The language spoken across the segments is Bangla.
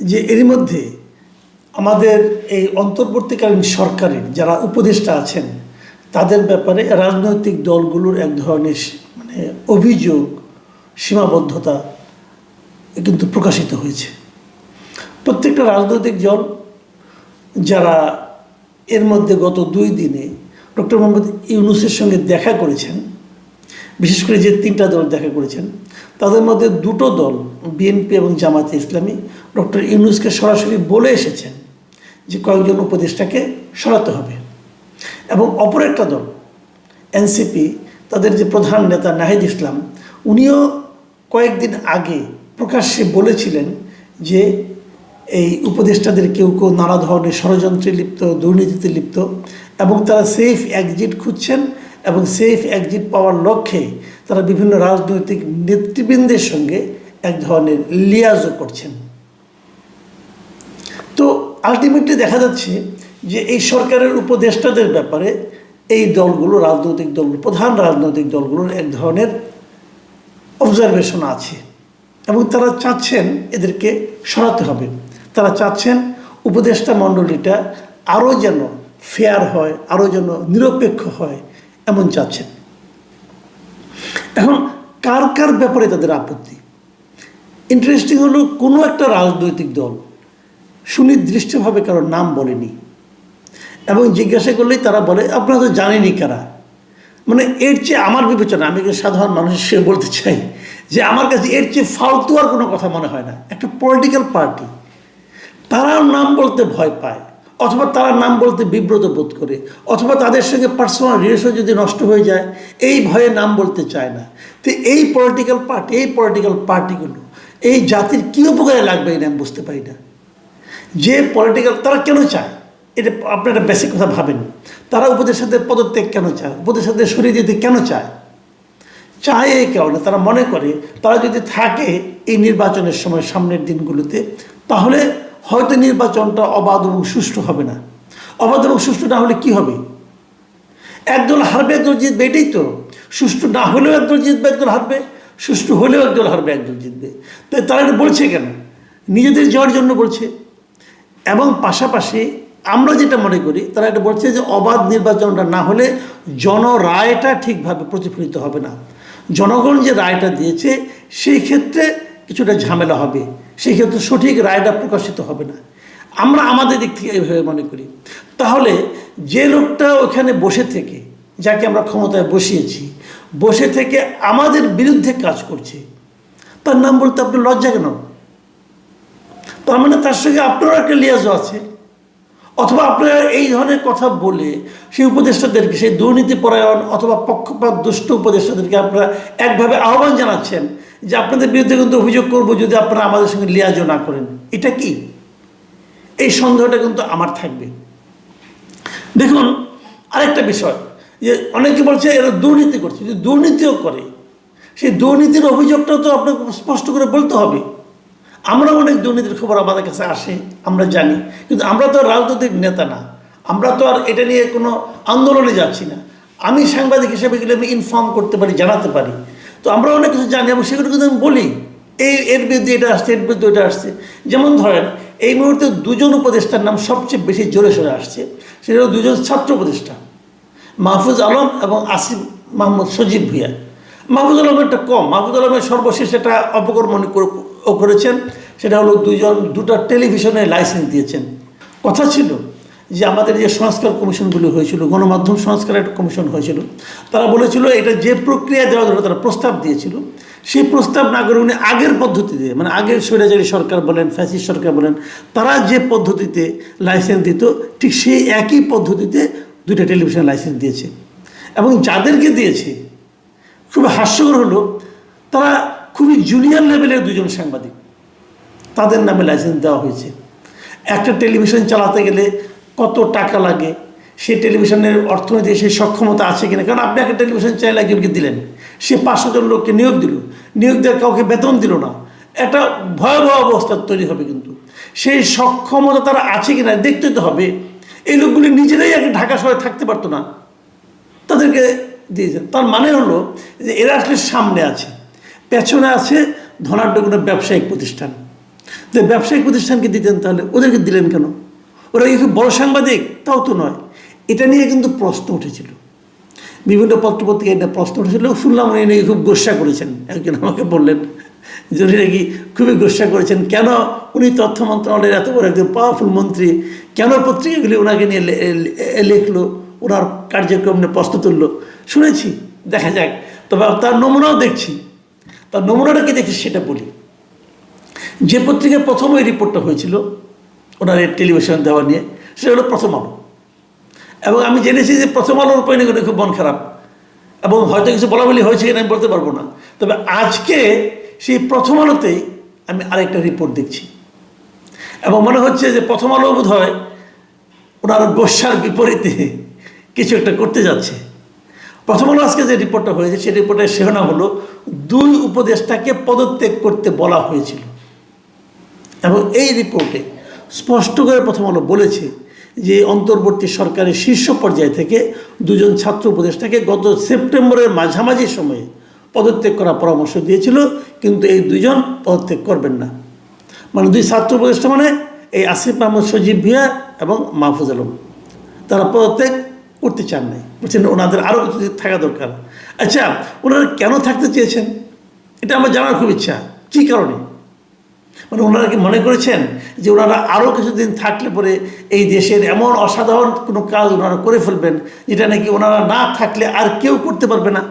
যে এর মধ্যে আমাদের এই অন্তর্বর্তীকালীন সরকারের যারা উপদেষ্টা আছেন, তাদের ব্যাপারে রাজনৈতিক দলগুলোর এক ধরনের মানে অভিযোগ, সীমাবদ্ধতা কিন্তু প্রকাশিত হয়েছে। প্রত্যেকটা রাজনৈতিক দল যারা এর মধ্যে গত দুই দিনে ডক্টর মোহাম্মদ ইউনুসের সঙ্গে দেখা করেছেন বিশেষ করে যে তিনটা দল দেখা করেছেন, তাদের মধ্যে দুটো দল বিএনপি এবং জামাতে ইসলামী ডক্টর ইউনুসকে সরাসরি বলে এসেছেন যে কয়েকজন উপদেষ্টাকে সরাতে হবে। এবং অপর একটা দল এনসিপি তাদের যে প্রধান নেতা নাহিদ ইসলাম, উনিও কয়েকদিন আগে প্রকাশ্যে বলেছিলেন যে এই উপদেষ্টাদের কেউ কেউ নানা ধরনের ষড়যন্ত্রে লিপ্ত, দুর্নীতিতে লিপ্ত এবং তারা সেফ এক্সিট খুঁজছেন এবং সেফ একজিট পাওয়ার লক্ষ্যে তারা বিভিন্ন রাজনৈতিক নেতৃবৃন্দের সঙ্গে এক ধরনের লিয়াজও করছেন। তো আলটিমেটলি দেখা যাচ্ছে যে এই সরকারের উপদেষ্টাদের ব্যাপারে এই দলগুলো, রাজনৈতিক দলগুলো প্রধান রাজনৈতিক দলগুলোর এক ধরনের অবজারভেশন আছে এবং তারা চাচ্ছেন এদেরকে সরাতে হবে। তারা চাচ্ছেন উপদেষ্টা মণ্ডলীটা আরও যেন ফেয়ার হয়, আরও যেন নিরপেক্ষ হয় এমন চাচ্ছেন। এখন কার কার ব্যাপারে তাদের আপত্তি? ইন্টারেস্টিং হলো কোনো একটা রাজনৈতিক দল সুনির্দিষ্টভাবে কারোর নাম বলেনি এবং জিজ্ঞাসা করলেই তারা বলে, আপনারা তো জানেনই কারা। মানে এর চেয়ে আমার বিবেচনা, আমি সাধারণ মানুষ সে বলতে চাই যে আমার কাছে এর চেয়ে ফালতু আর কোনো কথা মনে হয় না। একটা পলিটিক্যাল পার্টি তারা নাম বলতে ভয় পায়। অথবা তারা নাম বলতে বিব্রত বোধ করে, অথবা তাদের সঙ্গে পার্সোনাল রিলেশন যদি নষ্ট হয়ে যায়, এই ভয়ে নাম বলতে চায় না। তো এই পলিটিক্যাল পার্টি এই পলিটিক্যাল পার্টিগুলো এই জাতির কী উপকারে লাগবে এটা আমি বুঝতে পারি না। যে পলিটিক্যাল তারা কেন চায়? এটা আপনারা বেসিক কথা ভাবেন। তারা উপদেষ্টাদের পদত্যাগ কেন চায়? উপদেষ্টাদের সরিয়ে দিতে কেন চায়? চায় এই কারণে, তারা মনে করে, তারা যদি থাকে এই নির্বাচনের সময় সামনের দিনগুলোতে, তাহলে হয়তো নির্বাচনটা অবাধ এবং সুষ্ঠু হবে না। অবাধ এবং সুষ্ঠু না হলে কি হবে? একদল হারবে, একদল জিতবে, এটাই তো। সুষ্ঠু না হলেও একদল জিতবে, একদল হারবে। সুষ্ঠু হলেও একদল হারবে, একদল জিতবে। তাই তারা এটা বলছে কেন? নিজেদের যাওয়ার জন্য বলছে। এবং পাশাপাশি আমরা যেটা মনে করি, তারা এটা বলছে যে অবাধ নির্বাচনটা না হলে জনরায়টা ঠিকভাবে প্রতিফলিত হবে না। জনগণ যে রায়টা দিয়েছে, সেই ক্ষেত্রে কিছুটা ঝামেলা হবে। সেই ক্ষেত্রে সঠিক রায়টা প্রকাশিত হবে না। আমরা আমাদের দিক থেকে এইভাবে মনে করি। তাহলে যে লোকটা ওখানে বসে থেকে, যাকে আমরা ক্ষমতায় বসিয়েছি, বসে থেকে আমাদের বিরুদ্ধে কাজ করছে, তার নাম বলতে আপনার লজ্জা কেন? তার মানে তার সঙ্গে আপনারও একটা লিয়াজও আছে। অথবা আপনারা এই ধরনের কথা বলে সেই উপদেষ্টাদেরকে, সেই দুর্নীতি পরায়ণ অথবা পক্ষপাত দুষ্ট উপদেষ্টাদেরকে আপনারা একভাবে আহ্বান জানাচ্ছেন যে আপনাদের বিরুদ্ধে কিন্তু অভিযোগ করব যদি আপনারা আমাদের সঙ্গে লিয়াজও না করেন। এটা কি? এই সন্দেহটা কিন্তু আমার থাকবে। দেখুন, আরেকটা বিষয়, যে অনেকে বলছে এরা দুর্নীতি করছে। যদি দুর্নীতিও করে, সেই দুর্নীতির অভিযোগটাও তো আপনাকে স্পষ্ট করে বলতে হবে। আমরা অনেক দুর্নীতির খবর আমাদের কাছে আসে, আমরা জানি। কিন্তু আমরা তো রাজনৈতিক নেতা না। আমরা তো আর এটা নিয়ে কোনো আন্দোলনে যাচ্ছি না। আমি সাংবাদিক হিসেবে গেলে আমি ইনফর্ম করতে পারি, জানাতে পারি। তো আমরা অনেক কিছু জানি এবং সেগুলো কিন্তু আমি বলি। এই এর বিরুদ্ধে এটা আসছে, এর বিরুদ্ধে ওটা আসছে। যেমন ধরেন, এই মুহূর্তে দুজন উপদেষ্টার নাম সবচেয়ে বেশি জোরে সোরে আসছে, সেটা হলো দুজন ছাত্র উপদেষ্টা, মাহফুজ আলম এবং আসিফ মাহমুদ সজীব ভুইয়া। মাহফুজ আলমেরটা কম, মাহফুজ আলমের সর্বশেষ একটা ও করেছেন, সেটা হলো দুজন, দুটো টেলিভিশনের লাইসেন্স দিয়েছেন। কথা ছিল যে আমাদের যে সংস্কার কমিশনগুলো হয়েছিল, গণমাধ্যম সংস্কার একটা কমিশন হয়েছিল, তারা বলেছিল এটা যে প্রক্রিয়া দেওয়া ধরে তারা প্রস্তাব দিয়েছিল। সেই প্রস্তাব না করে উনি আগের পদ্ধতিতে মানে আগের স্বৈরাচারী সরকার বলেন, ফ্যাসিস্ট সরকার বলেন, তারা যে পদ্ধতিতে লাইসেন্স দিত, ঠিক সেই একই পদ্ধতিতে দুইটা টেলিভিশন লাইসেন্স দিয়েছে। এবং যাদেরকে দিয়েছে, খুবই হাস্যকর হলো, তারা খুবই জুনিয়র লেভেলের দুজন সাংবাদিক, তাদের নামে লাইসেন্স দেওয়া হয়েছে। একটা টেলিভিশন চালাতে গেলে কত টাকা লাগে, সে টেলিভিশনের অর্থনীতি সেই সক্ষমতা আছে কিনা? কারণ আপনি একটা টেলিভিশন চাইলে একজনকে দিলেন, সে পাঁচশো জন লোককে নিয়োগ দিল, নিয়োগ দেওয়ার কাউকে বেতন দিল না। একটা ভয়াবহ অবস্থা তৈরি হবে কিন্তু। সেই সক্ষমতা তারা আছে কিনা দেখতে তো হবে। এই লোকগুলি নিজেরাই আগে ঢাকা শহরে থাকতে পারতো না। তাদেরকে দিয়েছেন। তার মানে হলো যে এরা আসলে সামনে আছে, পেছনে আছে ধনাঢ্য কোনো ব্যবসায়িক প্রতিষ্ঠান। তো ব্যবসায়িক প্রতিষ্ঠানকে দিতেন তাহলে ওদেরকে দিলেন কেন? ওরা কি খুব বড় সাংবাদিক, তাও তো নয়। এটা নিয়ে কিন্তু প্রশ্ন উঠেছিল। বিভিন্ন পত্রপত্রিকায় এটা প্রশ্ন উঠেছিল, শুনলাম উনি নাকি খুব গোসা করেছেন। একজন আমাকে বললেন যে উনি নাকি খুবই গোসা করেছেন। কেন উনি তথ্য মন্ত্রণালয়ের এত বড় একজন পাওয়ারফুল মন্ত্রী, কেন পত্রিকাগুলি ওনাকে নিয়ে লিখলো ওনার কার্যক্রম নিয়ে প্রশ্ন তুললো? শুনেছি, দেখা যাক। তবে তার নমুনাও দেখছি। তার নমুনাটা কি দেখছি সেটা বলি। যে পত্রিকায় প্রথম এই রিপোর্টটা হয়েছিল ওনার টেলিভিশন দেওয়া নিয়ে সেটা হলো প্রথম আলো। এবং আমি জেনেছি যে প্রথম আলোর উপরে নাকি খুব মন খারাপ। এবং হয়তো কিছু বলা বলি হয়েছে কিনা আমি বলতে পারব না। তবে আজকে সেই প্রথম আলোতেই আমি আরেকটা রিপোর্ট দেখছি। এবং মনে হচ্ছে যে প্রথম আলো বোধ হয় ওনার গোসার বিপরীতে কিছু একটা করতে যাচ্ছে। প্রথম আলো আজকে যে রিপোর্টটা হয়েছে, সেই রিপোর্টের শিরোনাম হলো, দুই উপদেষ্টাকে পদত্যাগ করতে বলা হয়েছিল। এবং এই রিপোর্টে স্পষ্ট করে প্রথম আলো বলেছে যে অন্তর্বর্তী সরকারের শীর্ষ পর্যায় থেকে দুজন ছাত্র উপদেষ্টাকে গত সেপ্টেম্বরের মাঝামাঝি সময়ে পদত্যাগ করার পরামর্শ দিয়েছিল, কিন্তু এই দুজন পদত্যাগ করবেন না। মানে দুই ছাত্র উপদেষ্টা মানে এই আসিফ মাহমুদ সজীব ভিয়া এবং মাহফুজ আলম। তারা পদত্যাগ করতে চান নাই। বলছেন, ওনাদের আরও কিছু থাকা দরকার। আচ্ছা ওনারা কেন থাকতে চেয়েছেন? এটা আমার জানার খুব ইচ্ছা। কী কারণে? মানে ওনারা কি মনে করেছেন যে ওনারা আরও কিছুদিন থাকলে পরে এই দেশের এমন অসাধারণ কোনো কাজ ওনারা করে ফেলবেন যেটা নাকি ওনারা না থাকলে আর কেউ করতে পারবে না?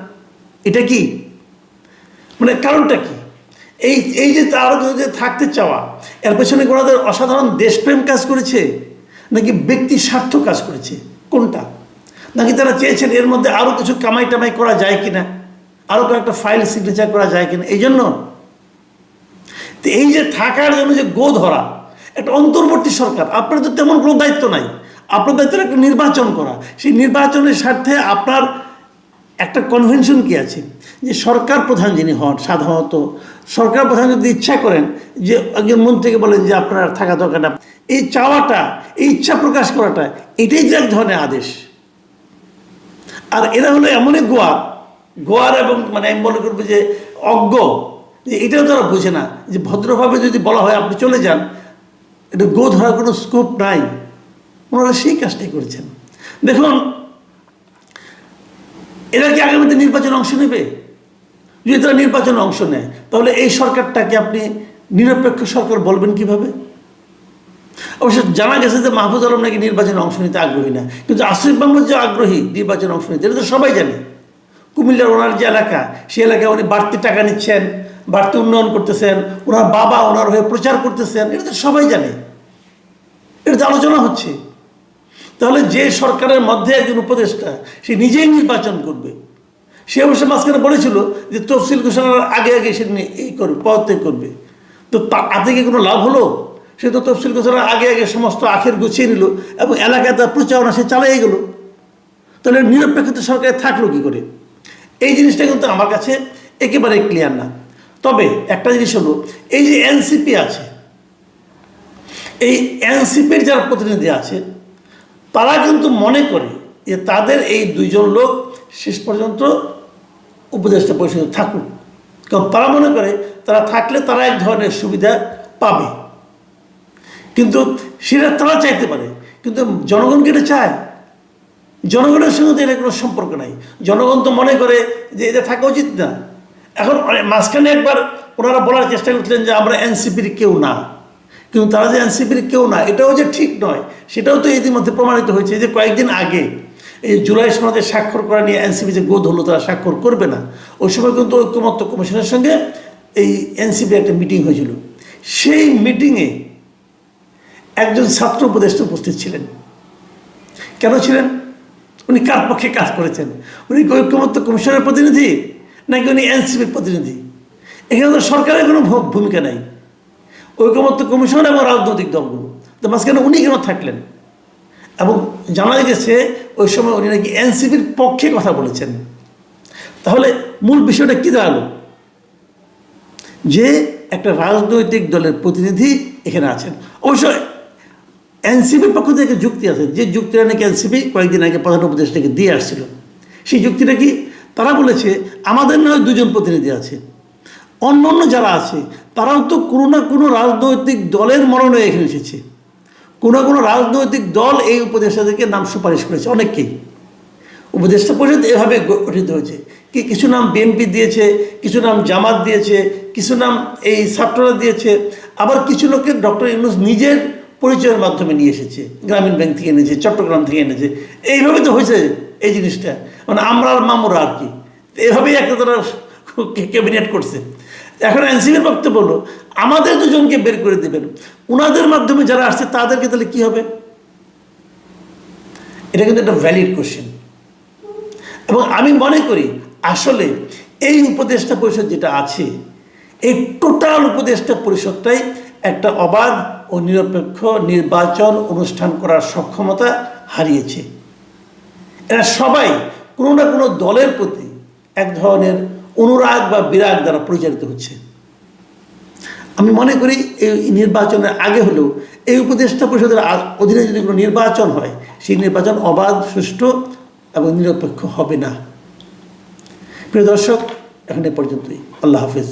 এটা কি? মানে কারণটা কি? এই এই যে আরও যে থাকতে চাওয়া, এর পেছনে কি ওনাদের অসাধারণ দেশপ্রেম কাজ করেছে? নাকি ব্যক্তি স্বার্থ কাজ করেছে? কোনটা? নাকি তারা চেয়েছেন এর মধ্যে আরও কিছু কামাই টামাই করা যায় কিনা? আরও কয়েকটা ফাইল সিগনেচার করা যায় কিনা? এই জন্য তো এই যে থাকার জন্য যে গো ধরা, একটা অন্তর্বর্তী সরকার, আপনার তো তেমন কোনো দায়িত্ব নাই। আপনার দায়িত্ব একটা নির্বাচন করা। সেই নির্বাচনের স্বার্থে আপনার একটা কনভেনশন কি আছে? যে সরকার প্রধান যিনি হন, সাধারণত সরকার প্রধান যদি ইচ্ছা করেন যে একজন মন্ত্রীকে বলেন যে আপনার থাকা দরকার না, এই চাওয়াটা, এই ইচ্ছা প্রকাশ করাটা, এটাই যে এক ধরনের আদেশ। আর এরা হলো এমনই গোয়ার গোয়ার এবং মানে আমি মনে করব যে অজ্ঞ এটাও তারা বোঝে না যে ভদ্রভাবে যদি বলা হয় আপনি চলে যান, এটা গো ধরার কোনো স্কোপ নাই। ওনারা সেই কাজটাই করেছেন। দেখুন, এরা কি আগামীতে নির্বাচনে অংশ নেবে? যদি তারা নির্বাচনে অংশ নেয়, তাহলে এই সরকারটাকে আপনি নিরপেক্ষ সরকার বলবেন কীভাবে? অবশ্য জানা গেছে যে মাহফুজ আলম নাকি নির্বাচনে অংশ নিতে আগ্রহী না। কিন্তু আসিফ মাহমুদ যে আগ্রহী নির্বাচনে অংশ নিতে, এটা তো সবাই জানে। কুমিল্লার ওনার যে এলাকা, সেই এলাকায় উনি বাড়তি টাকা নিচ্ছেন। বাড়তি উন্নয়ন করতেছেন, ওনার বাবা ওনার হয়ে প্রচার করতেছেন, এটা তো সবাই জানে। এটা তো আলোচনা হচ্ছে। তাহলে যে সরকারের মধ্যে একজন উপদেষ্টা, সে নিজেই নির্বাচন করবে। সে অবশ্য মাঝখানে বলেছিল যে তফসিল ঘোষণার আগে আগে সে এই করবে, পদত্যাগ করবে। তো তাতে কি কোনো লাভ হলো? সে তো তফসিল ঘোষণার আগে আগে সমস্ত আখের গুছিয়ে নিল এবং এলাকায় তার প্রচারণা সে চালিয়ে গেল। তাহলে নিরপেক্ষতা সরকারে থাকল কি করে? এই জিনিসটা কিন্তু আমার কাছে একেবারে ক্লিয়ার না। তবে একটা জিনিস হলো, এই যে এনসিপি আছে, এই এনসিপির যারা প্রতিনিধি আছে, তারা কিন্তু মনে করে যে তাদের এই দুইজন লোক শেষ পর্যন্ত উপদেষ্টা পরিষদে থাকুক। কারণ তারা মনে করে তারা থাকলে তারা এক ধরনের সুবিধা পাবে। কিন্তু সেটা তারা চাইতে পারে, কিন্তু জনগণ এটা চায়? জনগণের সঙ্গে তো এটা কোনো সম্পর্ক নাই। জনগণ তো মনে করে যে এটা থাকা উচিত না। এখন মাঝখানে একবার ওনারা বলার চেষ্টা করছিলেন যে আমরা এনসিপির কেউ না। কিন্তু তারা যে এনসিপির কেউ না, এটাও যে ঠিক নয়, সেটাও তো ইতিমধ্যে প্রমাণিত হয়েছে যে কয়েকদিন আগে এই জুলাই সনদে স্বাক্ষর করা নিয়ে এনসিপি যে গোদ হলো তারা স্বাক্ষর করবে না। ওই সময় কিন্তু ঐক্যমত্য কমিশনের সঙ্গে এই এনসিপি একটা মিটিং হয়েছিল। সেই মিটিংয়ে একজন ছাত্র উপদেষ্টা উপস্থিত ছিলেন। কেন ছিলেন? উনি কার পক্ষে কাজ করেছেন? উনি ঐক্যমত্য কমিশনের প্রতিনিধি? নাকি উনি এনসিপির প্রতিনিধি। এখানে তো সরকারের কোনো ভূমিকা নাই। ঐক্যমত্য কমিশন এবং রাজনৈতিক দলগুলো। তো মাঝখানে উনি কেন থাকলেন? এবং জানা গেছে ওই সময় উনি নাকি এনসিপির পক্ষে কথা বলেছেন। তাহলে মূল বিষয়টা কী দাঁড়াল? যে একটা রাজনৈতিক দলের প্রতিনিধি এখানে আছেন। অবশ্য এনসিপির পক্ষ থেকে যুক্তি আছে। যে যুক্তিটা নাকি এনসিপি কয়েকদিন আগে প্রধান উপদেষ্টাকে দিয়ে আসছিল, সেই যুক্তিটা কি তারা বলেছে, আমাদের নয়, দুজন প্রতিনিধি আছে। অন্য অন্য যারা আছে, তারাও তো কোনো না কোনো রাজনৈতিক দলের মরণে এখানে এসেছে। কোনো কোনো রাজনৈতিক দল এই উপদেষ্টাদেরকে নাম সুপারিশ করেছে, অনেককেই। উপদেষ্টা পরিষদ এভাবে গঠিত হয়েছে। কি, কিছু নাম বিএনপি দিয়েছে, কিছু নাম জামাত দিয়েছে, কিছু নাম এই ছাত্ররা দিয়েছে, আবার কিছু লোকের ডক্টর ইউনুস নিজের পরিচয়ের মাধ্যমে নিয়ে এসেছে, গ্রামীণ ব্যাংক থেকে এনেছে, চট্টগ্রাম থেকে এনেছে। এইভাবে তো হয়েছে। এই জিনিসটা। মানে আমরা আর মামুরা আর কি। এভাবেই একটা তারা ক্যাবিনেট করছে। এখন এনসিপির বক্তব্য হলো, আমাদের দুজনকে বের করে দেবেন। ওনাদের মাধ্যমে যারা আসছে, তাদেরকে তাহলে কী হবে? এটা কিন্তু একটা ভ্যালিড কোশ্চেন এবং আমি মনে করি, আসলে এই উপদেষ্টা পরিষদ যেটা আছে, এই টোটাল উপদেষ্টা পরিষদটাই একটা অবাধ ও নিরপেক্ষ নির্বাচন অনুষ্ঠান করার সক্ষমতা হারিয়েছে। এরা সবাই কোনো না কোনো দলের প্রতি এক ধরনের অনুরাগ বা বিরাগ দ্বারা পরিচালিত হচ্ছে। আমি মনে করি এই নির্বাচনের আগে হলেও এই উপদেষ্টা পরিষদের অধীনে যদি কোনো নির্বাচন হয়, সেই নির্বাচন অবাধ, সুষ্ঠু এবং নিরপেক্ষ হবে না। প্রিয় দর্শক, এখন পর্যন্তই। আল্লাহ হাফিজ।